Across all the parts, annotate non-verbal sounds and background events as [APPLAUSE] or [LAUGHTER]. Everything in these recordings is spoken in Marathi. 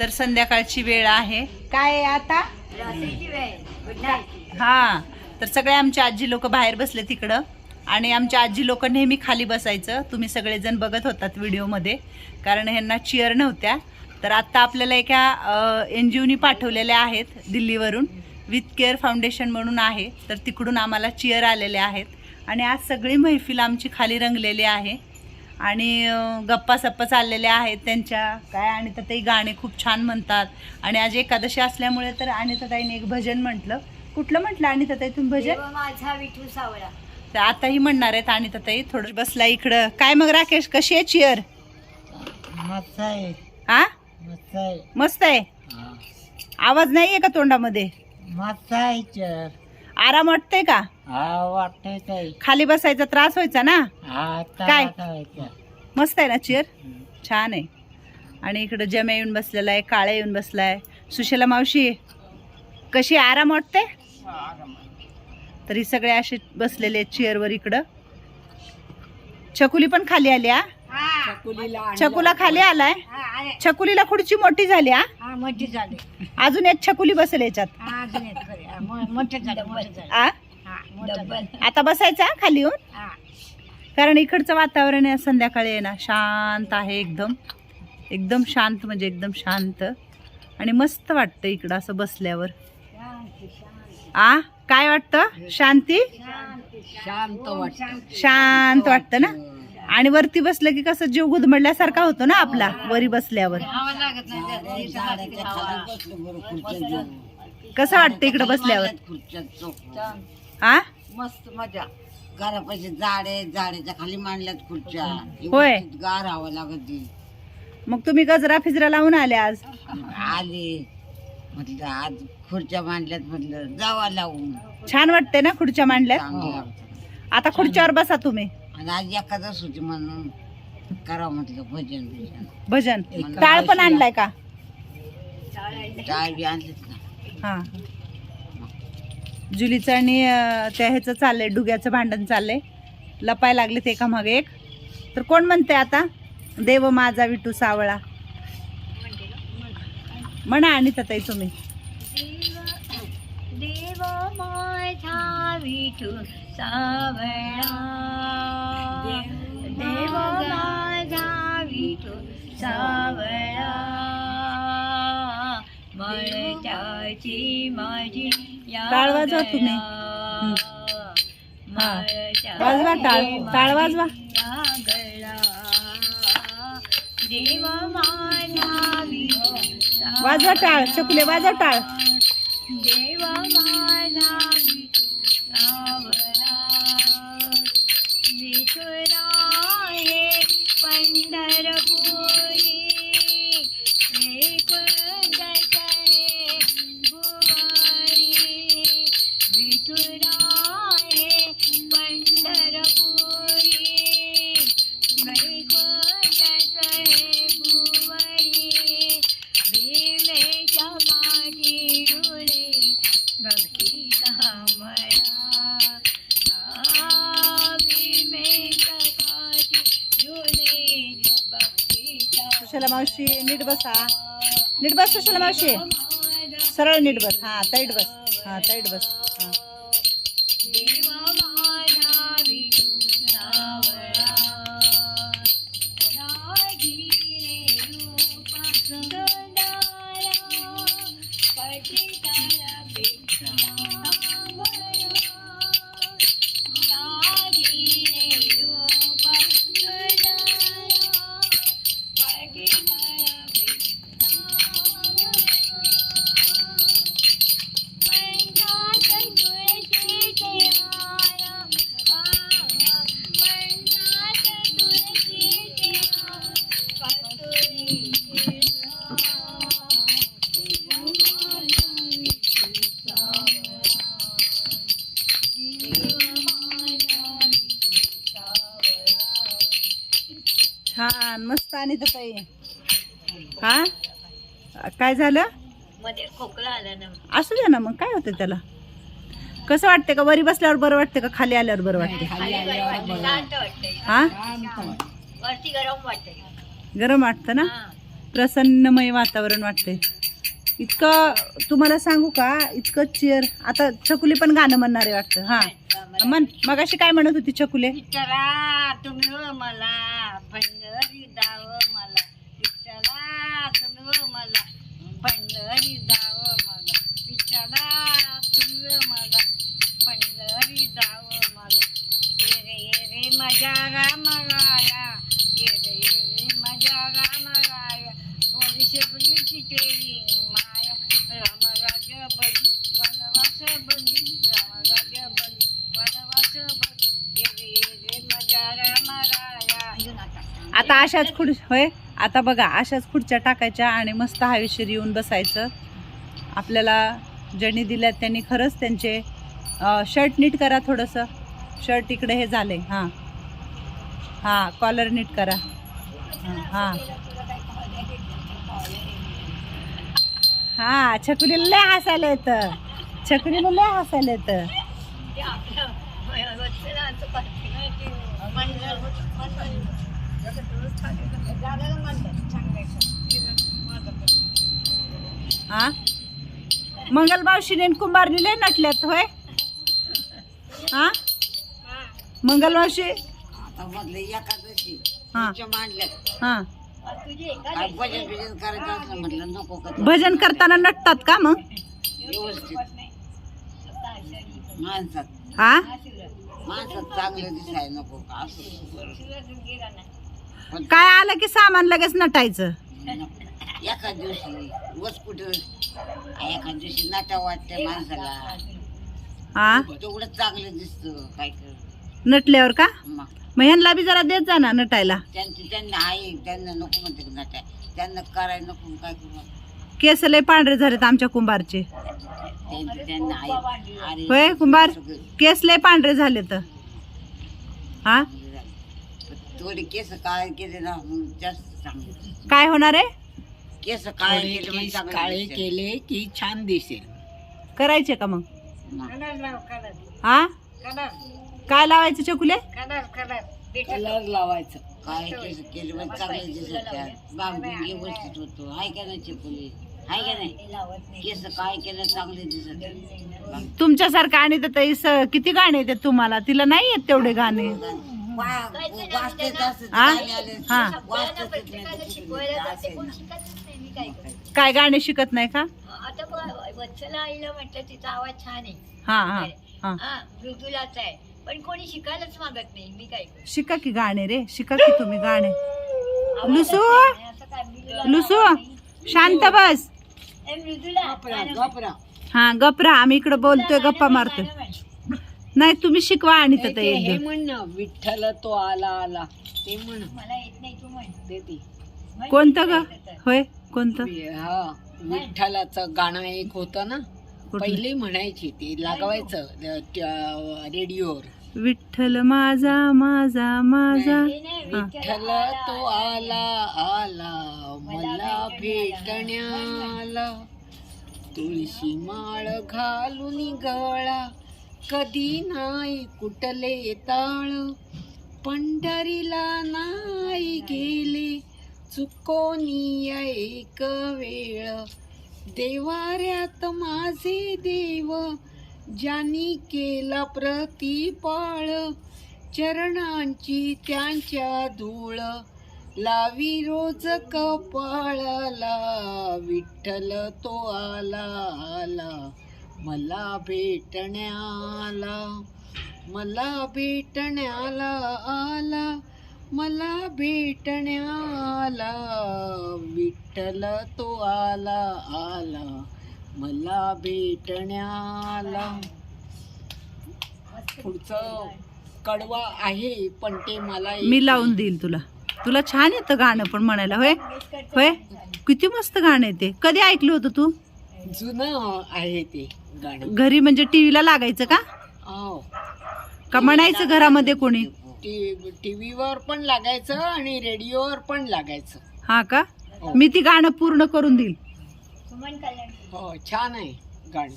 तर संध्याकाळची वेळ आहे. काय आता? हा. तर सगळे आमचे आजी लोक बाहेर बसले तिकडं. आणि आमच्या आजी लोक नेहमी खाली बसायचं. तुम्ही सगळेजण बघत होतात व्हिडिओमध्ये. कारण ह्यांना चिअर नव्हत्या. तर आत्ता आपल्याला एका एन जी ओनी पाठवलेल्या आहेत दिल्लीवरून. विथ केअर फाउंडेशन म्हणून आहे. तर तिकडून आम्हाला चिअर आलेले आहेत. आणि आज सगळी मैफिल आमची खाली रंगलेली आहे. आणि गप्पा सप्पा चाललेल्या आहेत त्यांच्या. काय आणि तर ते गाणे खूप छान म्हणतात. आणि आज एकादशी असल्यामुळे तर आणि ताईने एक भजन म्हटलं. कुठलं म्हटलं आणि ताई तुम्ही भजन? माझा विठू सावळा. तर आताही म्हणणार आहेत आणि ताई थोडं बसला इकडं. काय मग राकेश कशी आहे चिअर मस्त आहे. हा मस्त आहे. मस्त आहे? हा. आवाज नाही आहे का तोंडामध्ये? मस्त आहे चर आराम वाटतंय का? हा वाटतंय काही खाली बसायचा त्रास व्हायचा ना? हा काय? मस्त आहे ना चिअर छान आहे. आणि इकडं जम्या येऊन बसलेला आहे काळ्या येऊन बसलाय. सुशेला मावशी कशी? आराम वाटते तरी सगळे असे बसलेले आहेत चेअरवर इकडं. छकुली पण खाली आली हा? छकुला खाली आलाय? छकुलीला खुर्ची मोठी झाली हा? मोठी झाली. अजून एक छकुली बसेल याच्यात. हा, मोठे झाले मोठे झाले. आ? हा, मोठे झाले. आता बसायचं हा खाली येऊन? हा. कारण इकडचं वातावरण आहे संध्याकाळी आहे ना शांत आहे एकदम. एकदम शांत म्हणजे एकदम शांत. आणि मस्त वाटतं इकडं असं बसल्यावर. आ? काय वाटतं? शांती? शांती, शांत वाटतं. शांत वाटतं ना? आणि वरती बसलं की कसं जीव गुदमडल्यासारखा होतो ना आपला वरी बसल्यावर. कसं वाटतं इकडं बसल्यावर? खुर्च्यात झोपून. आ मस्त मजा. घरापाशी झाडे झाडाच्या खाली मांडल्यात खुर्च्या. होय. व्यवस्थित गार हवा लागत. ती. मग तुम्ही गजरा फिजरा लावून आले आज? आले. म्हटलं आज खुर्च्या मांडल्यात म्हटलं जावा लावून. छान वाटते ना खुर्च्या मांडल्या चांगलं वाटतं. आता खुर्च्यावर बसा तुम्ही. आणि आज एखादच होती म्हणून करावं म्हटलं भजन बिजन भजन. टाळ पण आणलाय का? डाळ बी आणलीत हां. जुलीचं आणि त्या ह्याचं चाललंय डुग्याचं भांडण चाललंय. लपाय लागले ते एका मागे एक. तर कोण म्हणते आता? देव माझा विटू सावळा. म्हणा आणि ताई तुम्ही. देव माझा विठू सावळा. देव माझा विठू सावळा. मळत्याची माझी टाळ वाजवा तुम्ही. हा. वाजवा टाळ टाळ वाजवा. वाजवा टाळ. चकुले वाजवा टाळ. देव माझा मावशी नीट बसा नीट बस कशाला मावशी? सरळ नीट बस. हा ताईट बस. हा ताईट बस. आणि ताई. हा? काय झालं? मध्ये खोकला आला ना. असू द्या ना मग काय होतं त्याला? कसं वाटते का? वरी बसल्यावर बरं वाटते का? खाली आल्यावर बरं वाटते हा? गरम वाटतंय. गरम वाटतं ना? हा. प्रसन्नमय वातावरण वाटते इतकं तुम्हाला सांगू का? इतकं चेअर आता छकुली पण गाणं म्हणणार वाटतं. हा. म्हण मग अशी काय म्हणत होती छकुले? तुम्ही व मला मला. पंढरी जाव मला. ये रे ये रे माझ्या रामराया ये रे ये रे माझ्या रामराया बोली शेबलीची टेरी माया. रामराज बली वनवास बली रामराज बली वनवास बली. ये रे ये रे माझ्या रामराया आता अशाच खुड होय? आता बघा अशाच खुर्च्या टाकायच्या आणि मस्त हवेशीर येऊन बसायचं. आपल्याला ज्यांनी दिल्यात त्यांनी खरंच त्यांचे शर्ट नीट करा थोडंसं. शर्ट इकडे हे झाले हां. हां कॉलर नीट करा. हां. हां छकुलीला लय हसायला येतं. छकुलीला लय हसायला येतं. हां? मंगल कुंभारनीले नटल्यात होय? हा? मंगल मावशी आता मधले एकादशी हा. खुर्च्या मांडल्यात. हा. काय भजन बिजन करायचं असलं म्हटलं नको का भजन करताना नटतात का मग? व्यवस्थित. माणसात. हा? माणसात चांगलं दिसाय नको का? असं पण काय आलं की सामान लगेच नटायचं? नको. एका दिवशी वस कुठं एका दिवशी नाटा वाटते माणसाला. हा तेवढं चांगलं दिसतं काय कर नटल्यावर का? मग. मग ह्यांना बी जरा देत जा ना नटायला. त्यांची त्यांना आहे त्यांना नको म्हणते का नाट्या. त्यांना करायला नको काय करू? केस लय पांढरे झालेत आमच्या कुंभारचे. त्यांची त्यांना आहे. अरे होय कुंभार? सगळं केस लय पांढरे झाले तर हा चांगलं झालं. पण थोडे केस काळे केले ना मग जास्त चांगले. काय होणार आहे? केस काळे केले म्हणजे चांगले काळे. केले की छान दिसेल. करायचे का मग? मग. हा? काय लावायचं चकुले? कलर लावायचं. काळे केस केले म्हणजे चांगले दिसत बांबून व्यवस्थित होतो. हाय का नाही चिपुली हाय का नाही? केस काळे केले चांगले दिसत तुमच्यासारखं आणि तर ताई स- किती गाणे येतात तुम्हाला? तिला नाही येत तेवढे गाणे. वाचते हा? हा. काय गाणे शिकत नाही का? आता वत्सला आईला म्हटलं तिचा आवाज छान आहे. हा हा हा. हा मृदुलाचा आहे. पण कोणी शिकायलाच मागत नाही. मी काय करू? शिका की गाणे रे. शिका की तुम्ही गाणे. लुसू! असं काय मृदुला लुसू! शांत बस. ए, मृदुला गाणं म्हण. गपरा. हा गप्रा. आम्ही इकडे बोलतोय गप्पा मारतोय. गाणं म्हण. नाही तुम्ही शिकवा आणि तर ते- हे. म्हण ना विठ्ठल तो आला आला. ते म्हण. मला येत नाही तू म्हण. कोणतं ग. होय. कोणतं? हा विठ्ठलाचं गाणं एक होतं ना कुठलं? पहिले म्हणायची ते लागवायचं रेडिओवर. विठ्ठल माझा माझा माझा. हे. विठ्ठल तो आला आला मला भेटण्याला. तुळशी माळ घालून गळा कधी नाही कुठले ताळ. पंढरीला नाही. गेले चुकोनी एक वेळ. देवाऱ्यात माझे देव ज्यांनी केला प्रतिपाळ चरणांची त्यांच्या धूळ. लावी रोज कपाळाला विठ्ठल तो आला आला. मला भेटण्याला मला भेटण्याला आला. मला भेटण्याला विठ्ठल तो आला आला. मला भेटण्याला पुढचं कडवा आहे पण ते मला येत मी लावून देईल तुला. तुला छान येतं गाणं पण म्हणायला होय? होय? किती मस्त गाणं येते कधी ऐकलं होतं तू? नाही. जुनं आहे ते गाणं. घरी म्हणजे टीव्हीला लागायचं का? हो. का म्हणायचं घरामध्ये कोणी? टीव्हीवर पण लागायचं आणि रेडिओवर पण लागायचं. हा का? मी ती गाणं पूर्ण करून देईल. सुमन कल्याण. हो छान आहे गाणं.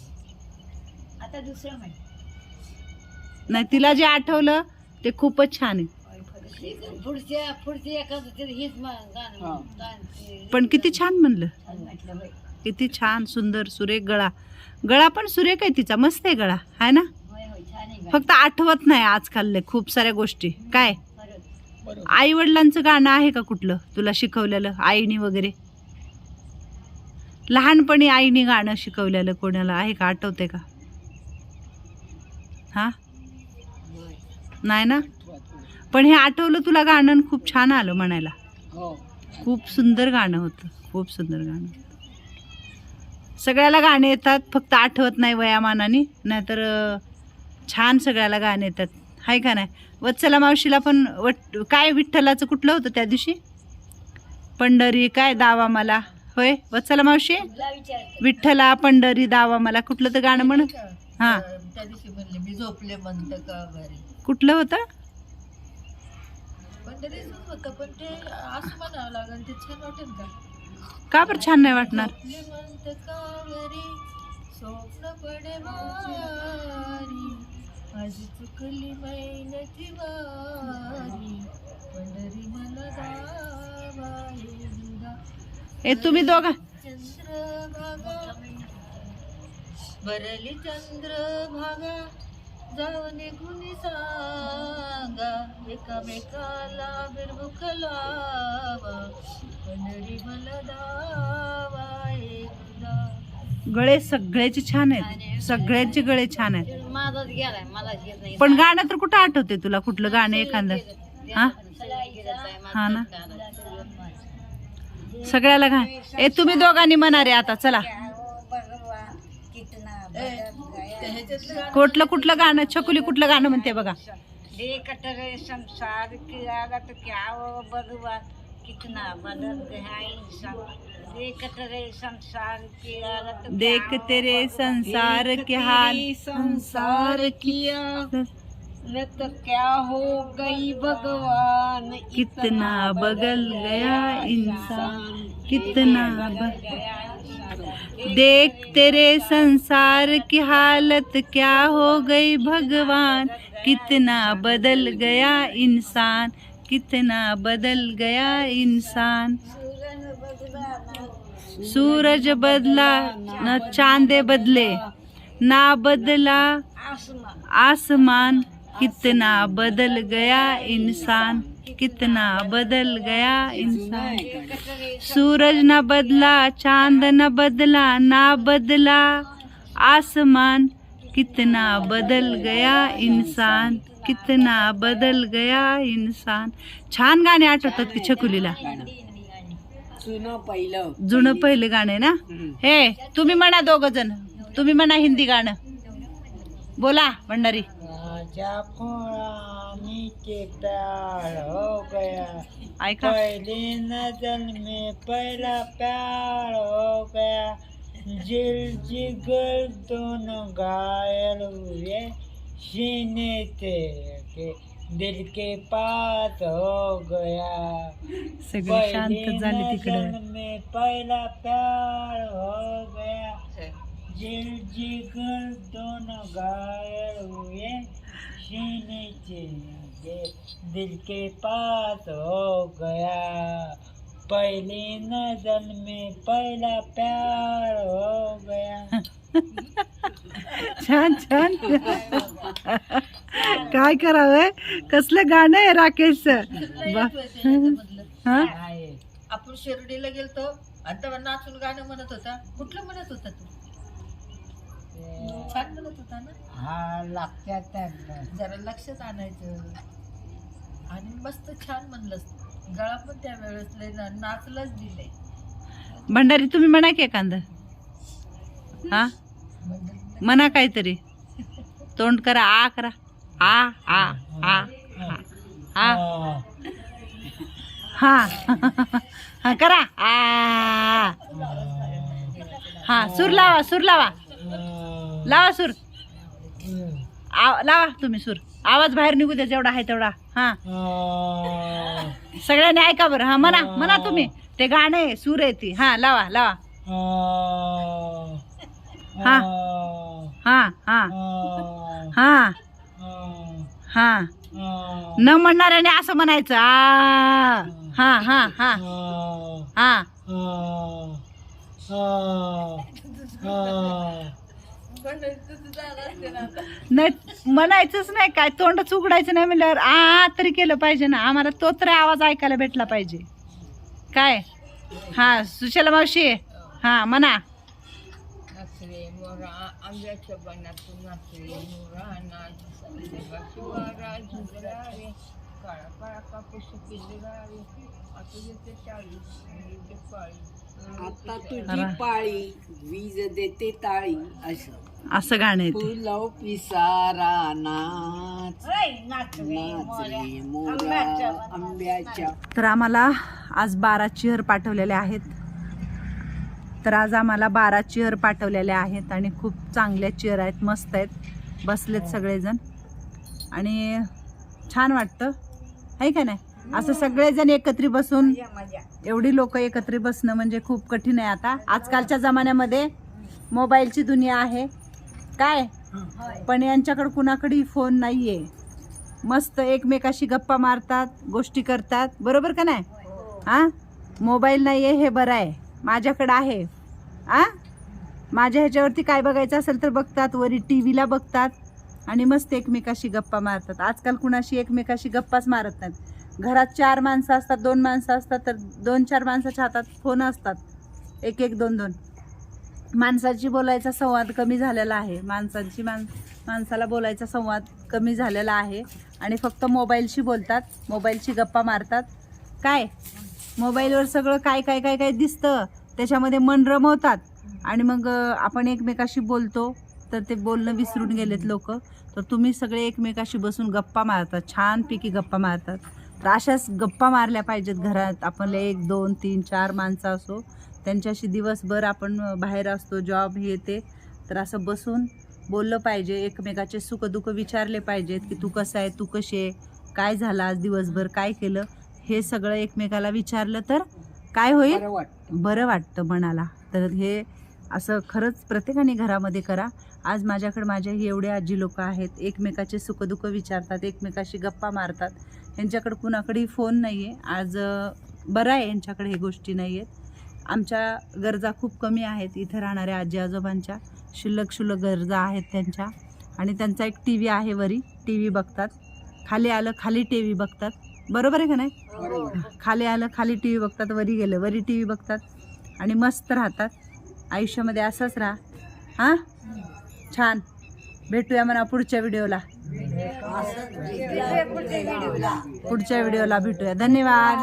आता दुसरं म्हण. नाही तिला जे आठवलं ते खूपच छान आहे. पुढच्या पुढच्या एखादं तरी हेच मग गाणं हा. गाणं- पण किती छान म्हणलं. म्हटलं बाई. किती छान सुंदर सुरेख गळा. गळा पण सुरेख आहे तिचा. मस्त आहे गळा. आहे ना? फक्त आठवत नाही आजकाल खूप साऱ्या गोष्टी. काय? आई वडिलांचं गाणं आहे का कुठलं? तुला शिकवलेलं आईनी वगैरे? लहानपणी आईने गाणं शिकवलेलं कोणाला? आहे का? आठवते का? हा? नाही ना? पण हे आठवलं तुला गाणं खूप छान आलं म्हणायला. हो. खूप सुंदर गाणं होतं. खूप सुंदर गाणं सगळ्याला गाणे येतात फक्त आठवत नाही वयामानाने. नाहीतर छान सगळ्याला गाणं येतात. हाय का नाही? वत्सला मावशीला पण वट काय विठ्ठलाचं कुठलं होतं त्या दिवशी? पंढरी काय दावा मला? होय? वत्सला मावशी? विठ्ठला पंढरी दावा मला. कुठलं तर गाणं म्हण हां. त्या दिवशी म्हणले मी झोपले म्हणत का कुठलं होतं? होतं पण ते असं म्हणावं लागेल ते छान वाटेल का का बरं छान नाही वाटणार? झोपले म्हणत का स्वप्न पडे वारी माझी चुकली मैनची वारी पंढरी मला. ए तुम्ही दोघा चंद्रभागा भरली चंद्रभागा जाऊ निघून सांगा एकामेकाला बिरमुख लावा पंढरी मला दावा गळे सगळ्याचे छान आहेत. सगळ्यांचे गळे छान आहेत. माझाच गेलाय मला येत नाही. पण गाणं तर कुठं आठवते तुला? कुठलं गाणं एखादं? हा? हा ना? सगळ्याला घाण. ए तुम्ही दोघांनी म्हणा रे आता चला. कुठलं कुठलं गाणं? छकुली कुठलं गाणं म्हणते बघा. रे संसार क्या वो भगवान कितना बदल गया इंसान. देख तेरे संसार के हाल। संसार किया। न तो क्या हो गई भगवान कितना बदल गया इंसान। कितना ब- देख तेरे संसार की हालत क्या हो गई भगवान। कितना बदल गया इंसान। कितना बदल गया इंसान। सूरज बदला न चांदे बदले ना बदला आसमान कितना बदल गया इंसान कितना बदल गया इंसान। सूरज न बदला चांद न बदला ना बदला आसमान कितना बदल गया इंसान कितना बदल गया इंसान। छान गाणे आठवतात की छकुलीला. जुनं पहिलं. जुनं पहिले गाणे ना? हे तुम्ही म्हणा दोघ जण. तुम्ही म्हणा हिंदी गाणं. बोला भंडारी हो गया। ऐका. पहली नजर में पहला प्यार हो गया। जिल जिगर दोनों घायल हुए। सीने के दिल के पास हो गया। सगळे शांत झाले तिकडं. नजर में पहला प्यार हो गया। दिल जिगर दोनों घायल हुए। सीने से दिल के पास हो गया। पहली नजर में पहला प्यार हो गया। [LAUGHS] छान छान. काय करावं? कसलं गाणं आहे राकेश हा. आपण शिर्डीला गेलतो आणि तेव्हा नाचून गाणं म्हणत होता. कुठलं म्हणत होता तू? छान म्हणत होता ना? हा जरा लक्षात आणायचं. आणि मस्त छान म्हणलंस. गळा पण त्या वेळेस लय ना- नाचलाच दिलंय. भंडारी तुम्ही म्हणा की एखादं? हा? म्हणा काहीतरी. तोंड करा आ करा. आ आ आ आ. हा. हा करा. आ. हा सूर लावा सूर लावा. लावा सूर. आव- लावा तुम्ही सूर. आवाज बाहेर निघू द्या जेवढा आहे तेवढा. हा. सगळ्यांनी ऐका बरं. हा म्हणा म्हणा तुम्ही. ते गाणे सूर आहे ती. हा लावा लावा. हा. हा हा. हा. हा. न म्हणणाऱ्याने असं म्हणायचं. आ. हा हा हा. हा. नाही म्हणायचंच नाही. काय तोंडच उघडायचं नाही म्हणल्यावर आ तरी केलं पाहिजे ना. आम्हाला तो तरी आवाज ऐकायला भेटला पाहिजे. काय? हा सुशला मावशी. हा म्हणा. नाचरे मोरा आंब्याच्या बनातून नाचरे मोरा नाच शिवारा झुजरा रे काळा काळा कापूस पिजरा रे आता देते चाळी पाळी आता तुझी. पाळी वीज देते ताळी असं. असं गाणं आहे ते. फुलव पिसारा नाच नाच रे मोरा आंब्याच्या तर आम्हाला आज बारा चिहर पाठवलेले आहेत. तर आज आम्हाला बारा चिअर पाठवलेल्या आहेत आणि खूप चांगल्या चिअर आहेत मस्त आहेत. बसलेत सगळेजण. आणि छान वाटतं. आहे का नाही? असं सगळेजण एकत्रित बसून एवढी लोक एकत्रित बसणं म्हणजे खूप कठीण आहे आता. आजकालच्या जमान्यामध्ये मोबाईलची दुनिया आहे. काय? पण यांच्याकडे कुणाकडेही फोन नाही आहे मस्त एकमेकाशी गप्पा मारतात गोष्टी करतात. बरोबर का नाही? हा? मोबाईल नाही आहे हे बरं आहे. माझ्याकडं आहे. आ? माझ्या ह्याच्यावरती काय बघायचं असेल तर बघतात. वरी टी व्हीला बघतात. आणि मस्त एकमेकाशी गप्पा मारतात. आजकाल कुणाशी एकमेकाशी गप्पाच मारत नाहीत. घरात चार माणसं असतात दोन माणसं असतात तर दोन चार माणसाच्या हातात फोन असतात. एक एक दोन दोन. माणसाची बोलायचा संवाद कमी झालेला आहे. माणसांची माण माणसाला बोलायचा संवाद कमी झालेला आहे. आणि फक्त मोबाईलशी बोलतात मोबाईलशी गप्पा मारतात. काय? मोबाईलवर सगळं काय काय काय काय दिसतं त्याच्यामध्ये मन रमवतात. आणि मग आपण एकमेकाशी बोलतो तर ते बोलणं विसरून गेलेत लोक. तर तुम्ही सगळे एकमेकाशी बसून गप्पा मारतात छानपैकी गप्पा मारतात. तर अशाच गप्पा मारल्या पाहिजेत घरात. आपल्याला एक दोन तीन चार माणसं असो त्यांच्याशी दिवसभर आपण बाहेर असतो जॉब हे ते. तर असं बसून बोललं पाहिजे एकमेकाचे सुखदुःख विचारले पाहिजेत की तू कसं आहे तू कशी आहे काय झालं आज दिवसभर काय केलं? हे सगळं एकमेकाला विचारलं तर काय होईल? बरं वाटतं. मनाला. तर हे असं खरंच प्रत्येकाने घरामध्ये करा. आज माझ्याकडे माझ्या ही एवढे आजी लोक आहेत. एकमेकाचे सुखदुःख विचारतात एकमेकाशी गप्पा मारतात. यांच्याकडे कुणाकडेही फोन नाही आहे आज बरं आहे यांच्याकडे हे गोष्टी नाही आहेत आमच्या गरजा खूप कमी आहेत. इथं राहणाऱ्या आजी आजोबांच्या शुल्लक क्षुल्लक गरजा आहेत त्यांच्या. आणि त्यांचा एक टी व्ही आहे वरी. टी व्ही बघतात. खाली आलं खाली टी व्ही बघतात. बरोबर आहे का नाही? बरोबर खाली आलं खाली टी व्ही बघतात वरी गेलं वरी टी व्ही बघतात आणि मस्त राहतात. आयुष्यामध्ये असंच राहा. हां? छान. भेटूया म्हणा पुढच्या व्हिडिओला. पुढच्या व्हिडिओला. भेटूया. धन्यवाद.